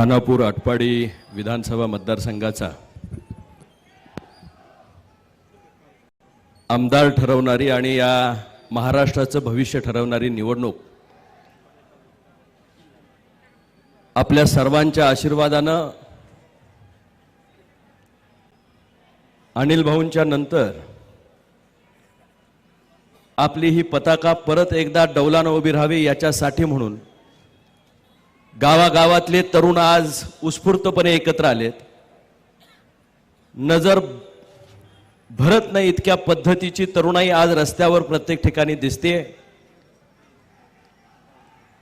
खानापूर आटपाडी विधानसभा मतदारसंघाचा. आमदार ठरवणारी आणि या महाराष्ट्राचं भविष्य ठरवणारी निवडणूक. आपल्या सर्वांच्या आशीर्वादानं अनिल भाऊंच्या नंतर आपली ही पताका परत एकदा डौलानं उभी राहावी याच्यासाठी म्हणून गावागावातले तरुण आज उत्स्फूर्तपणे एकत्र आलेत. नजर भरत नाही इतक्या पद्धतीची तरुणाई आज रस्त्यावर प्रत्येक ठिकाणी दिसते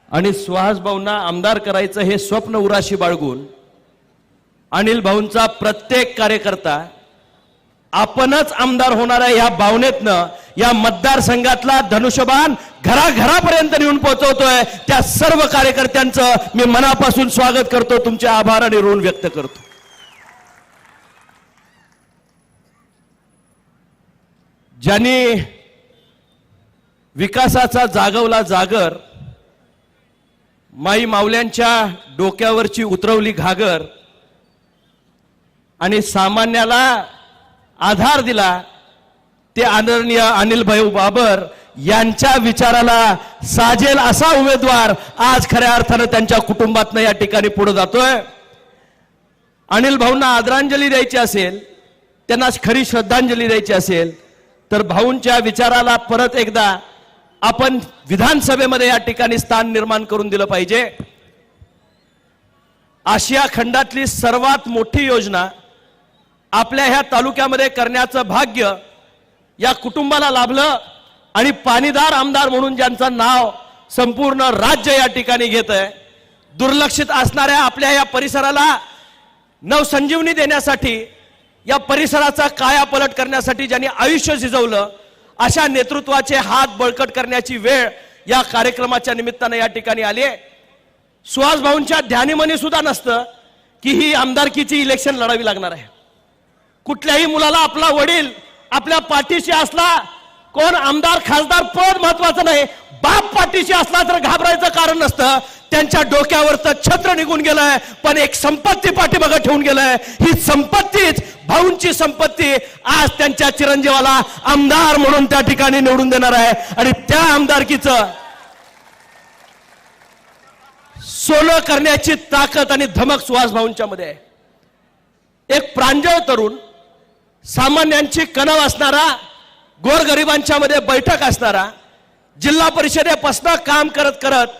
आणि सुहास भाऊंना आमदार करायचं हे स्वप्न उराशी बाळगून अनिल भाऊंचा प्रत्येक कार्यकर्ता आपणच आमदार होणाऱ्या या भावनेतनं या मतदारसंघातला धनुष्यबाण घराघरापर्यंत नेऊन पोहोचवतोय. त्या सर्व कार्यकर्त्यांचं मी मनापासून स्वागत करतो. तुमचे आभार आणि ऋण व्यक्त करतो. ज्यांनी विकासाचा जागवला जागर माई माऊल्यांच्या डोक्यावरची उतरवली घागर आणि सामान्याला आधार दिला ते आदरणीय अनिलभाई बाबर यांच्या विचाराला साजेल असा उमेदवार आज खऱ्या अर्थानं त्यांच्या कुटुंबातनं या ठिकाणी पुढे जातोय. अनिल भाऊंना आदरांजली द्यायची असेल त्यांना खरी श्रद्धांजली द्यायची असेल तर भाऊंच्या विचाराला परत एकदा आपण विधानसभेमध्ये या ठिकाणी स्थान निर्माण करून दिलं पाहिजे. आशिया खंडातली सर्वात मोठी योजना आपल्या ह्या तालुक्यामध्ये करण्याचं भाग्य या कुटुंबाला लाभलं. आणि पाणीदार आमदार म्हणून ज्यांचं नाव संपूर्ण राज्य या ठिकाणी घेत आहे दुर्लक्षित असणाऱ्या आपल्या या परिसराला नवसंजीवनी देण्यासाठी या परिसराचा कायापलट करण्यासाठी ज्यांनी आयुष्य झिजवलं अशा नेतृत्वाचे हात बळकट करण्याची वेळ या कार्यक्रमाच्या निमित्तानं या ठिकाणी आली आहे. सुहास भाऊंच्या ध्यानीमनी सुद्धा नसतं की ही आमदारकीची इलेक्शन लढावी लागणार आहे. कुठल्याही मुलाला आपला वडील आपल्या पाठीशी असला कोण आमदार खासदार पद महत्वाचं नाही. बाप पाठीशी असला तर घाबरायचं कारण नसतं. त्यांच्या डोक्यावरचं छत्र निघून गेलंय पण एक संपत्ती पाठीमागं ठेवून गेलंय. ही संपत्तीच भाऊंची संपत्ती आज त्यांच्या चिरंजीवाला आमदार म्हणून त्या ठिकाणी निवडून देणार आहे. आणि त्या आमदारकीचं सोनं करण्याची ताकद आणि धमक सुहास भाऊंच्या मध्ये आहे. एक प्रांजळ तरुण सामान्यांची कणव असणारा गोरगरिबांच्या मध्ये बैठक असणारा जिल्हा परिषदेपासून काम करत करत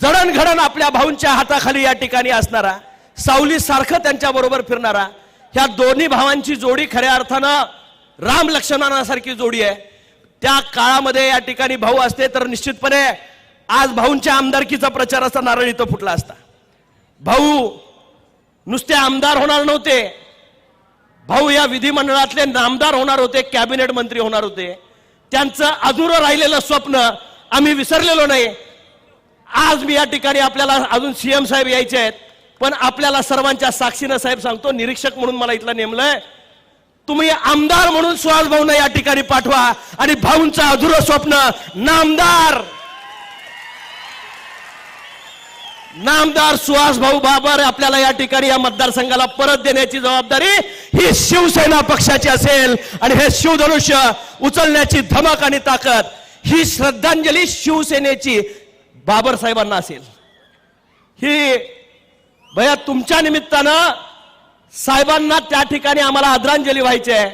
जडणघडण आपल्या भाऊंच्या हाताखाली या ठिकाणी असणारा सावली सारखं त्यांच्या बरोबर फिरणारा ह्या दोन्ही भावांची जोडी खऱ्या अर्थानं राम लक्ष्मणासारखी जोडी आहे. त्या काळामध्ये या ठिकाणी भाऊ असते तर निश्चितपणे आज भाऊंच्या आमदारकीचा प्रचाराचा नारळ इथं फुटला असता. भाऊ नुसते आमदार होणार नव्हते भाऊ या विधिमंडळातले नामदार होणार होते कॅबिनेट मंत्री होणार होते. त्यांचं अधुरं राहिलेलं स्वप्न आम्ही विसरलेलो नाही. आज मी या ठिकाणी आपल्याला अजून सीएम साहेब यायचे आहेत पण आपल्याला सर्वांच्या साक्षीनं साहेब सांगतो निरीक्षक म्हणून मला इथलं नेमलंय. तुम्ही आमदार म्हणून सुहास भाऊंना या ठिकाणी पाठवा आणि भाऊंचं अधुरं स्वप्न नामदार! नामदार सुहास भाऊ बाबर आपल्याला या ठिकाणी या मतदारसंघाला परत देण्याची जबाबदारी ही शिवसेना पक्षाची असेल आणि हे शिवधनुष्य उचलण्याची धमक आणि ताकद ही श्रद्धांजली शिवसेनेची बाबर साहेबांना असेल. ही भया तुमच्या निमित्तानं साहेबांना त्या ठिकाणी आम्हाला आदरांजली व्हायची आहे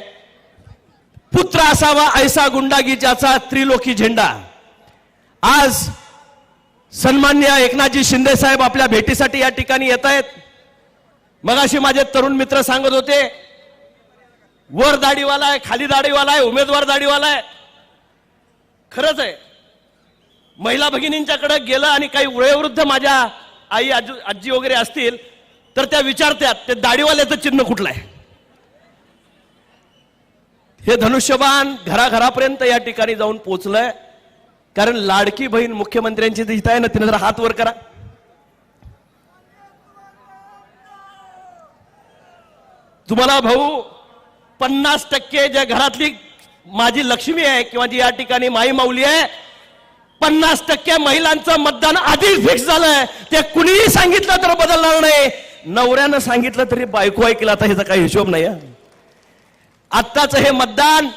पुत्र असावा ऐसा गुंडागी ज्याचा त्रिलोकी झेंडा. आज सन्मान्य एकनाथजी शिंदे साहेब आपल्या भेटीसाठी या ठिकाणी येत आहेत मगाशी माझे तरुण मित्र सांगत होते वर दाढीवाला आहे खाली दाढीवाला आहे उमेदवार दाढीवाला आहे. खरंच आहे. महिला भगिनींच्याकडे गेलं आणि काही वयोवृद्ध माझ्या आई आजू आजी वगैरे असतील तर त्या विचारतात ते दाढीवाल्याचं चिन्ह कुठलं आहे? हे धनुष्यबाण घराघरापर्यंत या ठिकाणी जाऊन पोचलंय. कारण लाडकी बहीण मुख्यमंत्र्यांची इथं आहे ना तिने जरा हात वर करा. तुम्हाला भाऊ पन्नास टक्के ज्या घरातली माझी लक्ष्मी आहे किंवा जी या ठिकाणी माई माऊली आहे पन्नास टक्के महिलांचं मतदान आधीच फिक्स झालंय. ते कुणीही सांगितलं तर बदलणार नाही. नवऱ्यानं सांगितलं तरी बायको ऐकलं आता ह्याचा काही हिशोब नाही आत्ताचं हे मतदान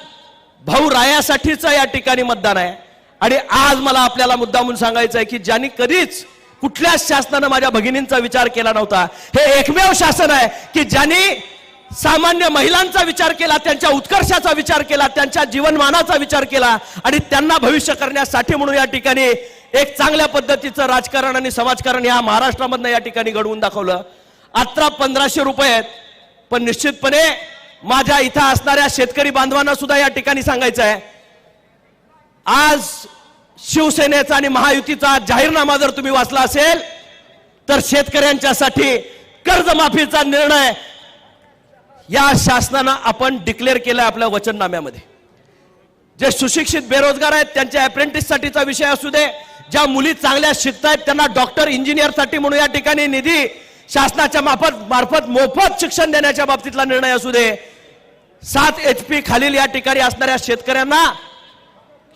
भाऊ रायासाठीचं या ठिकाणी मतदान आहे. आणि आज मला आपल्याला मुद्दा म्हणून सांगायचं आहे की ज्यांनी कधीच कुठल्याच शासनानं माझ्या भगिनींचा विचार केला नव्हता हे एकमेव शासन आहे की ज्यांनी सामान्य महिलांचा विचार केला त्यांच्या उत्कर्षाचा विचार केला त्यांच्या जीवनमानाचा विचार केला आणि त्यांना भविष्य करण्यासाठी म्हणून या ठिकाणी एक चांगल्या पद्धतीचं राजकारण आणि समाजकारण या महाराष्ट्रामधनं या ठिकाणी घडवून दाखवलं. आता पंधराशे रुपये आहेत. पण निश्चितपणे माझ्या इथं असणाऱ्या शेतकरी बांधवांना सुद्धा या ठिकाणी सांगायचं आहे. आज शिवसेनेचा आणि महायुतीचा जाहीरनामा जर तुम्ही वाचला असेल तर शेतकऱ्यांच्यासाठी कर्जमाफीचा निर्णय या शासनानं आपण डिक्लेअर केलं आपल्या वचननाम्यामध्ये. जे सुशिक्षित बेरोजगार आहेत त्यांच्या अप्रेंटिससाठीचा विषय असू दे ज्या मुली चांगल्या शिकतायत त्यांना डॉक्टर इंजिनियरसाठी म्हणून या ठिकाणी निधी शासनाच्या मार्फत मार्फत मोफत शिक्षण देण्याच्या बाबतीतला निर्णय असू दे सात एच पी खालील या ठिकाणी असणाऱ्या शेतकऱ्यांना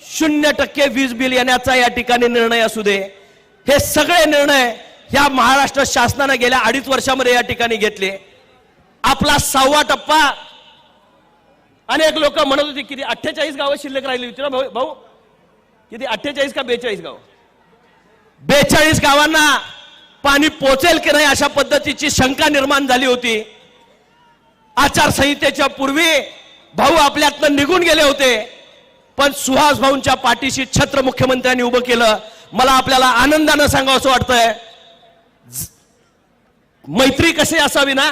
शून्य टक्के वीज बिल येण्याचा या ठिकाणी निर्णय असू दे. हे सगळे निर्णय या महाराष्ट्र शासनानं गेल्या अडीच वर्षामध्ये या ठिकाणी घेतले. आपला सहावा टप्पा. अनेक लोक म्हणत होते किती अठ्ठेचाळीस गावं शिल्लक राहिली होती. ना भाऊ भाऊ किती अठ्ठेचाळीस का बेचाळीस गाव? बेचाळीस गावांना पाणी पोचेल की नाही अशा पद्धतीची शंका निर्माण झाली होती. आचारसंहितेच्या पूर्वी भाऊ आपल्यातनं निघून गेले होते. पण सुहास भाऊंच्या पाठीशी छत्र मुख्यमंत्र्यांनी उभं केलं. मला आपल्याला आनंदानं सांगावं असं वाटतंय. मैत्री कशी असावी ना?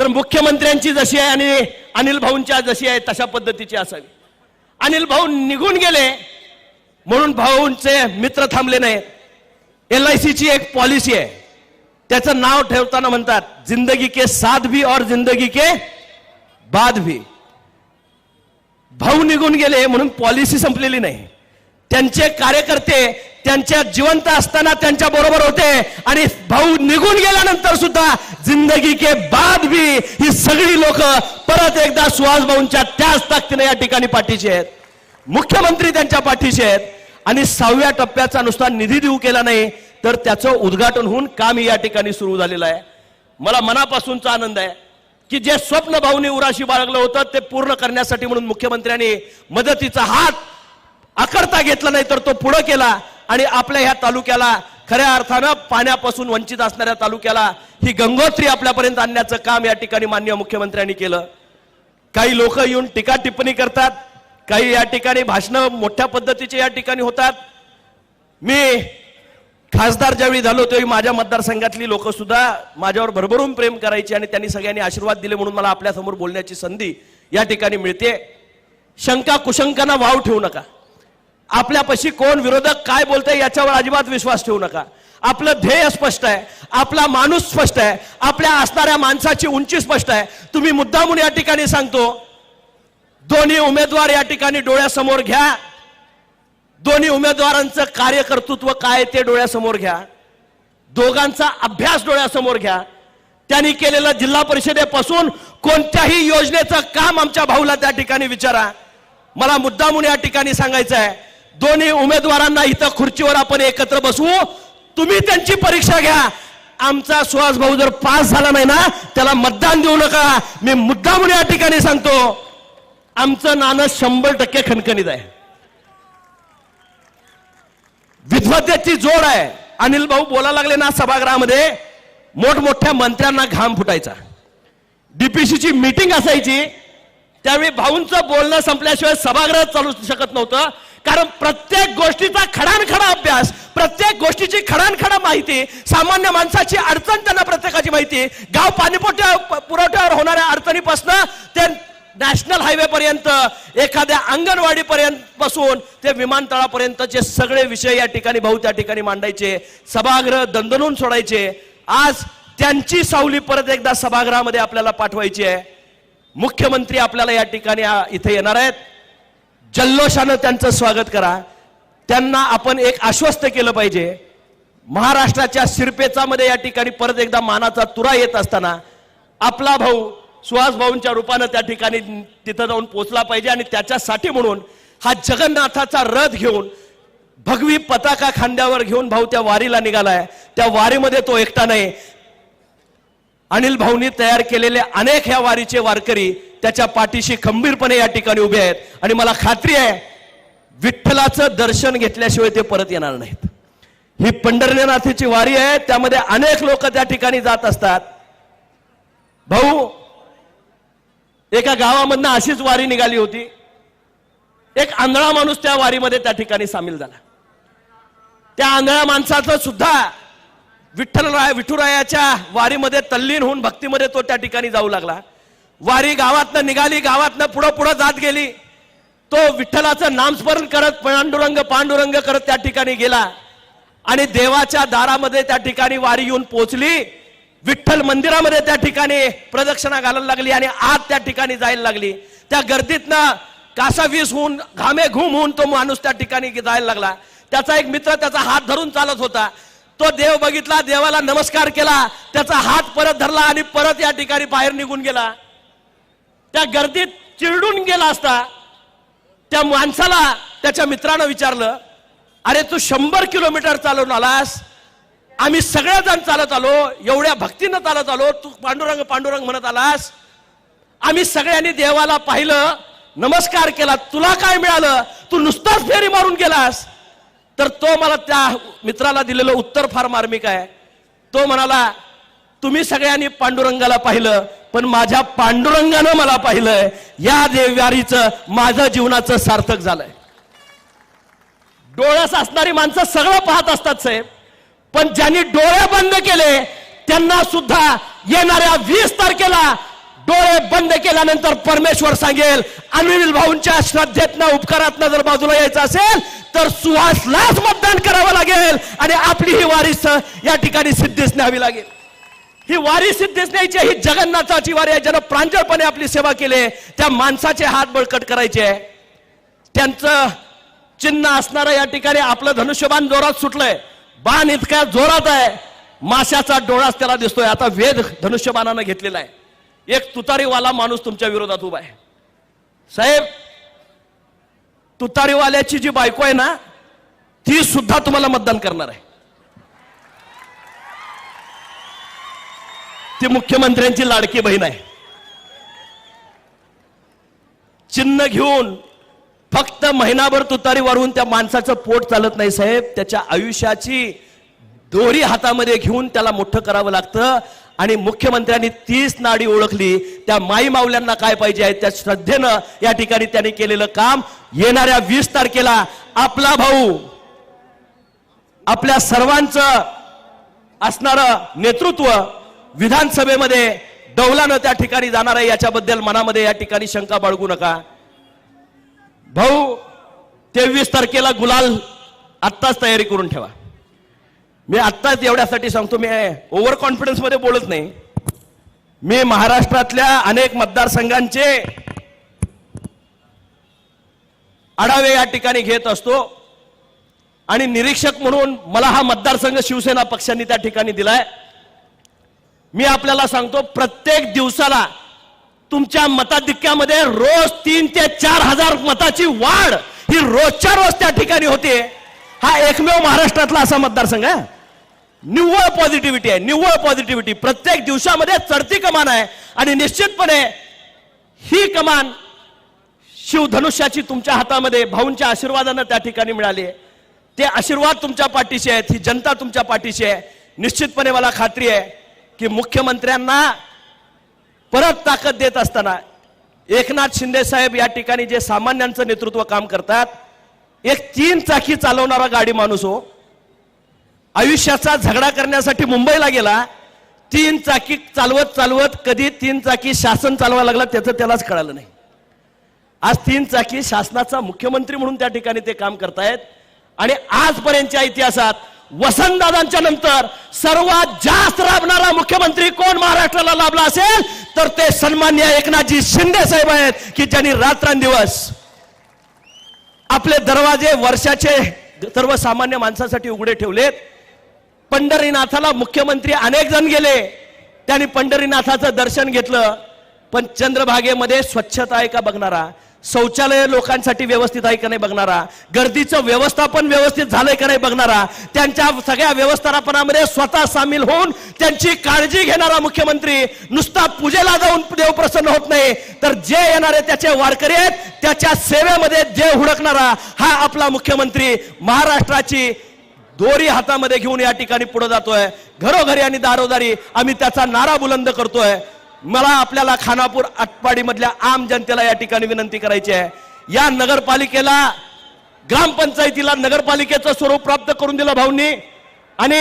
तर मुख्यमंत्र्यांची जशी आहे आणि अनिल भाऊंच्या जशी आहे तशा पद्धतीची असावी. अनिल भाऊ निघून गेले म्हणून भाऊंचे मित्र थांबले नाहीत एल आय सीची एक पॉलिसी आहे. त्याचं नाव ठेवताना म्हणतात जिंदगी के साथ भी और जिंदगी के बाद भी. भाऊ निघून गेले म्हणून पॉलिसी संपलेली नाही. त्यांचे कार्यकर्ते त्यांच्या जिवंत असताना त्यांच्या बरोबर होते आणि भाऊ निघून गेल्यानंतर सुद्धा जिंदगी के बाद भी ही सगळी लोक परत एकदा सुहास भाऊंच्या त्याच ताकदीने या ठिकाणी पाठीशी आहेत. मुख्यमंत्री त्यांच्या पाठीशी आहेत आणि सहाव्या टप्प्याचा नुसता निधी देऊ केला नाही तर त्याचं उद्घाटन होऊन काम या ठिकाणी सुरू झालेलं आहे. मला मनापासूनचा आनंद आहे की जे स्वप्न भाऊनी उराशी बाळगलं होतं ते पूर्ण करण्यासाठी म्हणून मुख्यमंत्र्यांनी मदतीचा हात आकारता घेतला नाही तर तो पुढे केला. आणि आपल्या ह्या तालुक्याला खऱ्या अर्थानं पाण्यापासून वंचित असणाऱ्या तालुक्याला ही गंगोत्री आपल्यापर्यंत आणण्याचं काम या ठिकाणी मान्य मुख्यमंत्र्यांनी केलं. काही लोक येऊन टीका टिप्पणी करतात काही या ठिकाणी भाषणं मोठ्या पद्धतीचे या ठिकाणी होतात. मी खासदार ज्यावेळी झालो त्यावेळी माझ्या मतदारसंघातली लोक सुद्धा माझ्यावर भरभरून प्रेम करायची आणि त्यांनी सगळ्यांनी आशीर्वाद दिले म्हणून मला आपल्यासमोर बोलण्याची संधी या ठिकाणी मिळते. शंका कुशंकांना वाव ठेवू नका. आपल्यापाशी कोण विरोधक काय बोलतंय याच्यावर अजिबात विश्वास ठेवू नका. आपलं ध्येय स्पष्ट आहे आपला माणूस स्पष्ट आहे आपल्या असणाऱ्या माणसाची उंची स्पष्ट आहे. तुम्ही मुद्दा म्हणून या ठिकाणी सांगतो दोन्ही उमेदवार या ठिकाणी डोळ्यासमोर घ्या. दोन्ही उमेदवारांचं कार्यकर्तृत्व काय ते डोळ्यासमोर घ्या. दोघांचा अभ्यास डोळ्यासमोर घ्या. त्यांनी केलेलं जिल्हा परिषदेपासून कोणत्याही योजनेचं काम आमच्या भाऊला त्या ठिकाणी विचारा. मला मुद्दा म्हणून या ठिकाणी सांगायचं आहे दोन्ही उमेदवारांना इथं खुर्चीवर आपण एकत्र बसवू तुम्ही त्यांची परीक्षा घ्या. आमचा सुहास भाऊ जर पास झाला नाही ना त्याला मतदान देऊ नका. मी मुद्दा म्हणून या ठिकाणी सांगतो आमचं नाणं शंभर टक्के खणखणीत आहे. विद्वत्तेची जोड आहे. अनिल भाऊ बोलायला लागले ना सभागृहामध्ये मोठमोठ्या मंत्र्यांना घाम फुटायचा. डीपीसीची मीटिंग असायची. त्यावेळी भाऊंचं बोलणं संपल्याशिवाय सभागृह चालू शकत नव्हतं. कारण प्रत्येक गोष्टीचा खडानखडा अभ्यास प्रत्येक गोष्टीची खडानखडा माहिती सामान्य माणसाची अडचण त्यांना प्रत्येकाची माहिती. गाव पाणीपुरवठ्या पुरवठ्यावर होणाऱ्या अडचणीपासून ते नॅशनल हायवे पर्यंत एखाद्या अंगणवाडी पर्यंत पासून ते विमानतळापर्यंतचे सगळे विषय या ठिकाणी भाऊ त्या ठिकाणी मांडायचे सभागृह दणदणून सोडायचे. आज त्यांची सावली परत एकदा सभागृहामध्ये आपल्याला पाठवायची आहे. मुख्यमंत्री आपल्याला या ठिकाणी इथे येणार आहेत. जल्लोषानं त्यांचं स्वागत करा. त्यांना आपण एक आश्वस्त केलं पाहिजे. महाराष्ट्राच्या शिरपेचामध्ये या ठिकाणी परत एकदा मानाचा तुरा येत असताना आपला भाऊ सुहास भाऊंच्या रूपानं त्या ठिकाणी तिथं जाऊन पोचला पाहिजे आणि त्याच्यासाठी म्हणून हा जगन्नाथाचा रथ घेऊन भगवी पताका खांद्यावर घेऊन भाऊ त्या वारीला निघालाय. त्या वारीमध्ये तो एकटा नाही. अनिल भाऊनी तयार केलेले अनेक ह्या वारीचे वारकरी त्याच्या पाठीशी खंबीरपणे या ठिकाणी उभे आहेत. आणि मला खात्री आहे विठ्ठलाचं दर्शन घेतल्याशिवाय ते परत येणार नाहीत. ही पंढरनाथीची वारी आहे त्यामध्ये अनेक लोक त्या ठिकाणी जात असतात. भाऊ एका गावामधनं अशीच वारी निघाली होती. एक आंधळा माणूस त्या वारीमध्ये त्या ठिकाणी सामील झाला. त्या आंधळ्या माणसाचं सुद्धा विठ्ठलराय विठुरायाच्या वारीमध्ये तल्लीन होऊन भक्तीमध्ये तो त्या ठिकाणी जाऊ लागला. वारी गावातनं निघाली गावातनं पुढं पुढं जात गेली. तो विठ्ठलाचं नामस्मरण करत पांडुरंग पांडुरंग करत त्या ठिकाणी गेला. आणि देवाच्या दारामध्ये त्या ठिकाणी वारी येऊन पोहोचली. विठ्ठल मंदिरामध्ये त्या ठिकाणी प्रदक्षिणा घालायला लागली आणि आत त्या ठिकाणी जायला लागली. त्या गर्दीतनं कासावीस होऊन घामे घुम होऊन तो माणूस त्या ठिकाणी जायला लागला. त्याचा एक मित्र त्याचा हात धरून चालत होता. तो देव बघितला देवाला नमस्कार केला त्याचा हात परत धरला आणि परत या ठिकाणी बाहेर निघून गेला. त्या गर्दीत चिरडून गेला असता त्या माणसाला त्याच्या मित्रानं विचारलं अरे तू शंभर किलोमीटर चालवून आलास आम्ही सगळेजण चालत आलो एवढ्या भक्तीनं चालत आलो तू पांडुरंग पांडुरंग म्हणत आलास आम्ही सगळ्यांनी देवाला पाहिलं नमस्कार केला तुला काय मिळालं तू नुसताच फेरी मारून गेलास. तर तो मला त्या मित्राला दिलेलं उत्तर फार मार्मिक आहे. तो म्हणाला तुम्ही सगळ्यांनी पांडुरंगाला पाहिलं पण माझ्या पांडुरंगानं मला पाहिलंय या देवारीचं माझं जीवनाचं सार्थक झालंय. डोळ्यास असणारी माणसं सगळं पाहत असतात साहेब. पण ज्यांनी डोळे बंद केले त्यांना सुद्धा येणाऱ्या वीस तारखेला डोळे बंद केल्यानंतर परमेश्वर सांगेल अनिल भाऊंच्या श्रद्धेतनं उपकारातनं जर बाजूला यायचं असेल तर सुहासलाच मतदान करावं लागेल आणि आपली ही वारी या ठिकाणी सिद्धीच न्यावी लागेल. ही वारी सिद्धीच न्यायची ही जगन्नाथाची वारी आहे. ज्यानं प्रांजळपणे आपली सेवा केली त्या माणसाचे हात बळकट करायचे आहे. त्यांचं चिन्ह असणारं या ठिकाणी आपलं धनुष्यबाण जोरात सुटलंय. बाण इतक्या जोरात आहे. माशाचा डोळाच त्याला दिसतोय. आता वेद धनुष्यबाणानं घेतलेला आहे. एक तुतारीवाला माणूस तुमच्या विरोधात उभा आहे. साहेब तुतारीवाल्याची जी बायको आहे ना ती सुद्धा तुम्हाला मतदान करणार आहे. ती मुख्यमंत्र्यांची लाडकी बहीण आहे. चिन्ह घेऊन फक्त महिनाभर तुतारी वाढवून त्या माणसाचं पोट चालत नाही साहेब. त्याच्या आयुष्याची दोरी हातामध्ये घेऊन त्याला मोठं करावं लागतं. आणि मुख्यमंत्र्यांनी तीच नाडी ओळखली. त्या माई माऊल्यांना काय पाहिजे आहे? त्या श्रद्धेनं या ठिकाणी त्यांनी केलेलं काम. येणाऱ्या वीस तारखेला आपला भाऊ आपल्या सर्वांचं असणारं नेतृत्व विधानसभेमध्ये डौलानं त्या ठिकाणी जाणार आहे याच्याबद्दल मनामध्ये या ठिकाणी शंका बाळगू नका. भाऊ तेवीस तारखेला गुलाल आत्ताच तयारी करून ठेवा. मी आत्ताच एवढ्यासाठी सांगतो मी ओव्हर कॉन्फिडन्समध्ये बोलत नाही. मी महाराष्ट्रातल्या अनेक मतदारसंघांचे आढावे या ठिकाणी घेत असतो आणि निरीक्षक म्हणून मला हा मतदारसंघ शिवसेना पक्षांनी त्या ठिकाणी दिलाय. मी आपल्याला सांगतो प्रत्येक दिवसाला तुमच्या मताधिक्यामध्ये रोज तीन ते चार हजार मताची वाढ ही रोजच्या रोज त्या ठिकाणी होते. हा एकमेव महाराष्ट्रातला असा मतदारसंघ आहे. निव्वळ पॉझिटिव्हिटी आहे निव्वळ पॉझिटिव्हिटी प्रत्येक दिवसामध्ये चढती कमान आहे आणि निश्चितपणे ही कमान शिवधनुष्याची तुमच्या हातामध्ये भाऊंच्या आशीर्वादानं त्या ठिकाणी मिळाली आहे. ते आशीर्वाद तुमच्या पाठीशी आहेत ही जनता तुमच्या पाठीशी आहे. निश्चितपणे मला खात्री आहे की मुख्यमंत्र्यांना परत ताकद देत असताना एकनाथ शिंदे साहेब या ठिकाणी जे सामान्यांचं नेतृत्व काम करतात एक तीन चाकी चालवणारा गाडी माणूस हो. आयुष्याचा झगडा करण्यासाठी मुंबईला गेला तीन चाकी चालवत चालवत कधी तीन चाकी शासन चालवायला लागला त्याचं त्यालाच कळालं नाही. आज तीन चाकी शासनाचा मुख्यमंत्री म्हणून त्या ठिकाणी ते काम करतायत आणि आजपर्यंतच्या इतिहासात वसंतदादांच्या नंतर सर्वात जास्त लाभणारा मुख्यमंत्री कोण महाराष्ट्राला लाभला असेल तर ते सन्मान्य एकनाथजी शिंदे साहेब आहेत की ज्यांनी रात्रंदिवस आपले दरवाजे वर्षाचे सर्वसामान्य माणसासाठी उघडे ठेवलेत. पंढरीनाथाला मुख्यमंत्री अनेक जण गेले. त्यांनी पंढरीनाथाचं दर्शन घेतलं. पण चंद्रभागेमध्ये स्वच्छता आहे का बघणारा? शौचालय लोकांसाठी व्यवस्थित आहे का नाही बघणारा? गर्दीचं व्यवस्थापन व्यवस्थित झालंय का नाही बघणारा? त्यांच्या सगळ्या व्यवस्थापनामध्ये स्वतः सामील होऊन त्यांची काळजी घेणारा मुख्यमंत्री नुसता पूजेला जाऊन देव प्रसन्न होत नाही. तर जे येणारे त्याचे वारकरी आहेत त्याच्या सेवेमध्ये जे हुडकणारा हा आपला मुख्यमंत्री महाराष्ट्राची दोरी हातामध्ये घेऊन या ठिकाणी पुढे जातोय. घरोघरी आणि दारोदारी आम्ही त्याचा नारा बुलंद करतोय. मला आपल्याला खानापूर आटपाडीमधल्या आम जनतेला या ठिकाणी विनंती करायची आहे. या नगरपालिकेला ग्रामपंचायतीला नगरपालिकेचं स्वरूप प्राप्त करून दिलं भाऊंनी. आणि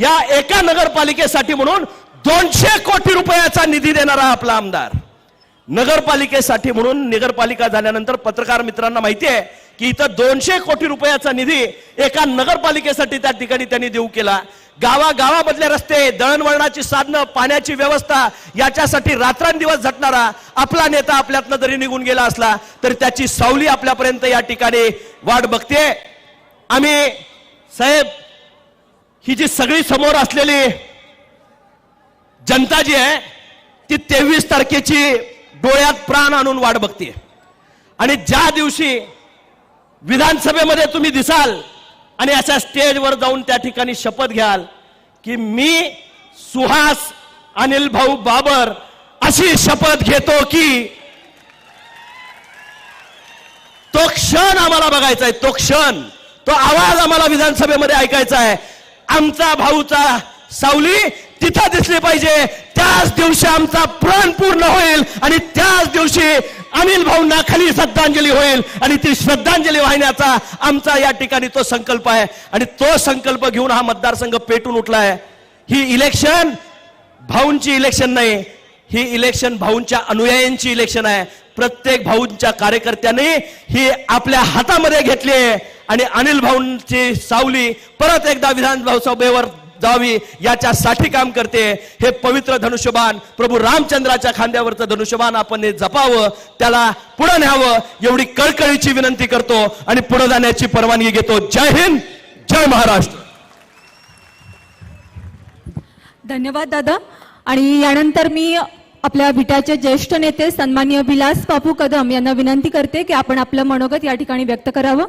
या एका नगरपालिकेसाठी म्हणून दोनशे कोटी रुपयाचा निधी देणारा आपला आमदार. नगरपालिकेसाठी म्हणून नगरपालिका झाल्यानंतर पत्रकार मित्रांना माहिती आहे की इथं दोनशे कोटी रुपयाचा निधी एका नगरपालिकेसाठी त्या ठिकाणी त्यांनी देऊ केला. गावागावामधले रस्ते दळणवळणाची साधनं पाण्याची व्यवस्था याच्यासाठी रात्रंदिवस झटणारा आपला नेता आपल्यातनं जरी निघून गेला असला तरी त्याची सावली आपल्यापर्यंत या ठिकाणी वाट बघते. आम्ही साहेब ही जी सगळी समोर असलेली जनता जी आहे ती तेवीस तारखेची डोळ्यात प्राण आणून वाट बघते. आणि ज्या दिवशी विधानसभेमध्ये तुम्ही दिसाल आणि अशा स्टेजवर जाऊन त्या ठिकाणी शपथ घ्याल की मी सुहास अनिल भाऊ बाबर अशी शपथ घेतो की तो क्षण आम्हाला बघायचा आहे तो क्षण. तो आवाज आम्हाला विधानसभेमध्ये ऐकायचा आहे. आमचा भाऊचा सावली तिथं दिसली पाहिजे. त्याच दिवशी आमचा प्राण पूर्ण होईल आणि त्याच दिवशी अनिल भाऊंना खाली श्रद्धांजली होईल आणि ती श्रद्धांजली वाहण्याचा आमचा या ठिकाणी तो संकल्प आहे. आणि तो संकल्प घेऊन हा मतदारसंघ पेटून उठला आहे ही इलेक्शन भाऊंची इलेक्शन नाही ही इलेक्शन भाऊंच्या अनुयायांची इलेक्शन आहे. प्रत्येक भाऊंच्या कार्यकर्त्यांनी ही आपल्या हातामध्ये घेतली आहे. आणि अनिल भाऊंची सावली परत एकदा विधानसभेवर सभेवर जावी याच्यासाठी काम करते. हे पवित्र धनुष्यबाण प्रभू रामचंद्राच्या खांद्यावरचं धनुष्यबाण आपण जपावं त्याला पुढे न्यावं एवढी कळकळीची विनंती करतो आणि पुढे जाण्याची परवानगी घेतो. जय हिंद जय महाराष्ट्र. धन्यवाद दादा. आणि यानंतर मी आपल्या विटाचे ज्येष्ठ नेते सन्मान्य विलास बापू कदम यांना विनंती करते की आपण आपलं मनोगत या ठिकाणी व्यक्त करावं.